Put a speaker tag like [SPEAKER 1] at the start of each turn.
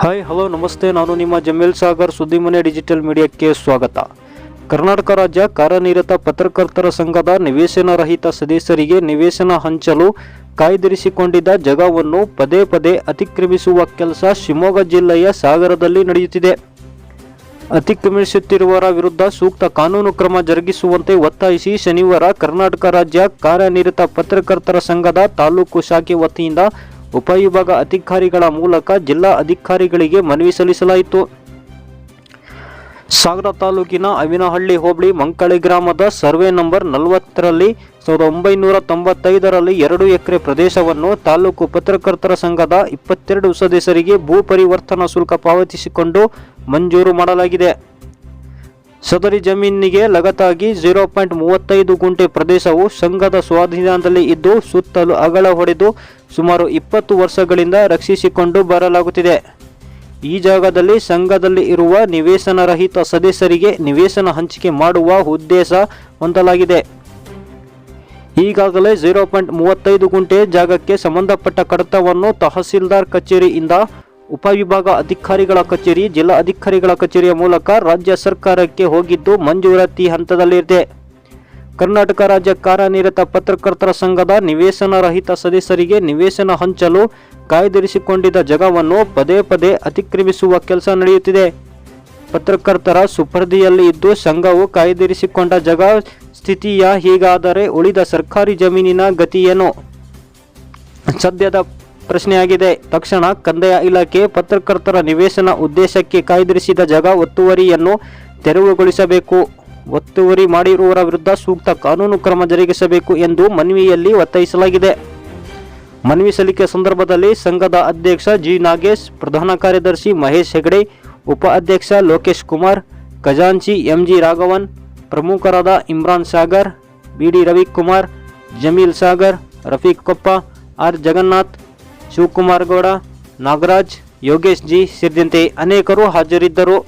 [SPEAKER 1] Hi hello ನಮಸ್ತೆ. ನಾನು ನಿಮ್ಮ ಜಮೀಲ್ ಸಾಗರ್ ಸುದ್ದಿಮನೆ ಡಿಜಿಟಲ್ ಮೀಡಿಯಾಕ್ಕೆ ಸ್ವಾಗತ. ಕರ್ನಾಟಕ ರಾಜ್ಯ ಕಾರ್ಯನಿರತ ಪತ್ರಕರ್ತರ ಸಂಘದ ನಿವೇಶನ ರಹಿತ ಸದಸ್ಯರಿಗೆ ನಿವೇಶನ ಹಂಚಲು ಕಾಯ್ದಿರಿಸಿಕೊಂಡಿದ್ದ ಜಗವನ್ನು ಪದೇ ಪದೇ ಅತಿಕ್ರಮಿಸುವ ಕೆಲಸ ಶಿವಮೊಗ್ಗ ಜಿಲ್ಲೆಯ ಸಾಗರದಲ್ಲಿ ನಡೆಯುತ್ತಿದೆ. ಅತಿಕ್ರಮಿಸುತ್ತಿರುವವರ ವಿರುದ್ಧ ಸೂಕ್ತ ಕಾನೂನು ಕ್ರಮ ಜರುಗಿಸುವಂತೆ ಒತ್ತಾಯಿಸಿ ಶನಿವಾರ ಕರ್ನಾಟಕ ರಾಜ್ಯ ಕಾರ್ಯನಿರತ ಪತ್ರಕರ್ತರ ಸಂಘದ ತಾಲೂಕು ಶಾಖೆ ವತಿಯಿಂದ ಉಪವಿಭಾಗ ಅಧಿಕಾರಿಗಳ ಮೂಲಕ ಜಿಲ್ಲಾ ಅಧಿಕಾರಿಗಳಿಗೆ ಮನವಿ ಸಲ್ಲಿಸಲಾಯಿತು. ಸಾಗರ ತಾಲೂಕಿನ ಅವಿನಹಳ್ಳಿ ಹೋಬಳಿ ಮಂಕಳಿ ಗ್ರಾಮದ ಸರ್ವೆ ನಂಬರ್ ನಲವತ್ತರಲ್ಲಿ ಸಾವಿರದ ಒಂಬೈನೂರ ತೊಂಬತ್ತೈದರಲ್ಲಿ ಎರಡು ಎಕರೆ ಪ್ರದೇಶವನ್ನು ತಾಲೂಕು ಪತ್ರಕರ್ತರ ಸಂಘದ ಇಪ್ಪತ್ತೆರಡು ಸದಸ್ಯರಿಗೆ ಭೂ ಪರಿವರ್ತನಾ ಶುಲ್ಕ ಪಾವತಿಸಿಕೊಂಡು ಮಂಜೂರು ಮಾಡಲಾಗಿದೆ. ಸದರಿ ಜಮೀನಿಗೆ ಲಗತ್ತಾಗಿ ಜೀರೋ ಪಾಯಿಂಟ್ ಮೂವತ್ತೈದು ಗುಂಟೆ ಪ್ರದೇಶವು ಸಂಘದ ಸ್ವಾಧೀನದಲ್ಲಿ ಇದ್ದು ಸುತ್ತಲೂ ಅಗಳ ಹೊಡೆದು ಸುಮಾರು ಇಪ್ಪತ್ತು ವರ್ಷಗಳಿಂದ ರಕ್ಷಿಸಿಕೊಂಡು ಬರಲಾಗುತ್ತಿದೆ. ಈ ಜಾಗದಲ್ಲಿ ಸಂಘದಲ್ಲಿ ಇರುವ ನಿವೇಶನ ರಹಿತ ಸದಸ್ಯರಿಗೆ ನಿವೇಶನ ಹಂಚಿಕೆ ಮಾಡುವ ಉದ್ದೇಶ ಹೊಂದಲಾಗಿದೆ. ಈಗಾಗಲೇ ಜೀರೋ ಪಾಯಿಂಟ್ ಮೂವತ್ತೈದು ಗುಂಟೆ ಜಾಗಕ್ಕೆ ಸಂಬಂಧಪಟ್ಟ ಕಡತವನ್ನು ತಹಸೀಲ್ದಾರ್ ಕಚೇರಿಯಿಂದ ಉಪವಿಭಾಗ ಅಧಿಕಾರಿಗಳ ಕಚೇರಿ, ಜಿಲ್ಲಾ ಅಧಿಕಾರಿಗಳ ಕಚೇರಿಯ ಮೂಲಕ ರಾಜ್ಯ ಸರ್ಕಾರಕ್ಕೆ ಹೋಗಿದ್ದು ಮಂಜೂರಾತಿ ಹಂತದಲ್ಲಿದೆ. ಕರ್ನಾಟಕ ರಾಜ್ಯ ಕಾರ್ಯನಿರತ ಪತ್ರಕರ್ತರ ಸಂಘದ ನಿವೇಶನ ರಹಿತ ಸದಸ್ಯರಿಗೆ ನಿವೇಶನ ಹಂಚಲು ಕಾಯ್ದಿರಿಸಿಕೊಂಡಿದ್ದ ಜಗವನ್ನು ಪದೇ ಪದೇ ಅತಿಕ್ರಮಿಸುವ ಕೆಲಸ ನಡೆಯುತ್ತಿದೆ. ಪತ್ರಕರ್ತರ ಸುಪರ್ದಿಯಲ್ಲಿ ಇದ್ದು ಸಂಘವು ಕಾಯ್ದಿರಿಸಿಕೊಂಡ ಜಗ ಸ್ಥಿತಿಯ ಹೀಗಾದರೆ ಉಳಿದ ಸರ್ಕಾರಿ ಜಮೀನಿನ ಗತಿಯೇನು? ಸದ್ಯದ ಪ್ರಶ್ನೆಯಾಗಿದೆ. ತಕ್ಷಣ ಕಂದಾಯ ಇಲಾಖೆ ಪತ್ರಕರ್ತರ ನಿವೇಶನ ಉದ್ದೇಶಕ್ಕೆ ಕಾಯ್ದಿರಿಸಿದ ಜಾಗ ಒತ್ತುವರಿಯನ್ನು ತೆರವುಗೊಳಿಸಬೇಕು. ಒತ್ತುವರಿ ಮಾಡಿರುವವರ ವಿರುದ್ಧ ಸೂಕ್ತ ಕಾನೂನು ಕ್ರಮ ಜರುಗಿಸಬೇಕು ಎಂದು ಮನವಿಯಲ್ಲಿ ಒತ್ತಾಯಿಸಲಾಗಿದೆ. ಮನವಿ ಸಲ್ಲಿಕೆ ಸಂದರ್ಭದಲ್ಲಿ ಸಂಘದ ಅಧ್ಯಕ್ಷ ಜಿ. ನಾಗೇಶ್, ಪ್ರಧಾನ ಕಾರ್ಯದರ್ಶಿ ಮಹೇಶ್ ಹೆಗಡೆ, ಉಪ ಅಧ್ಯಕ್ಷ ಲೋಕೇಶ್ ಕುಮಾರ್, ಖಜಾಂಚಿ ಎಂಜಿ ರಾಘವನ್, ಪ್ರಮುಖರಾದ Imran Sagar B D Ravikumar, Jameel Sagar, Rafiq Koppa, R. Jagannath Shivakumar Gowda Nagaraj Yogesh ji ಸೇರಿದಂತೆ ಅನೇಕರು ಹಾಜರಿದ್ದರು.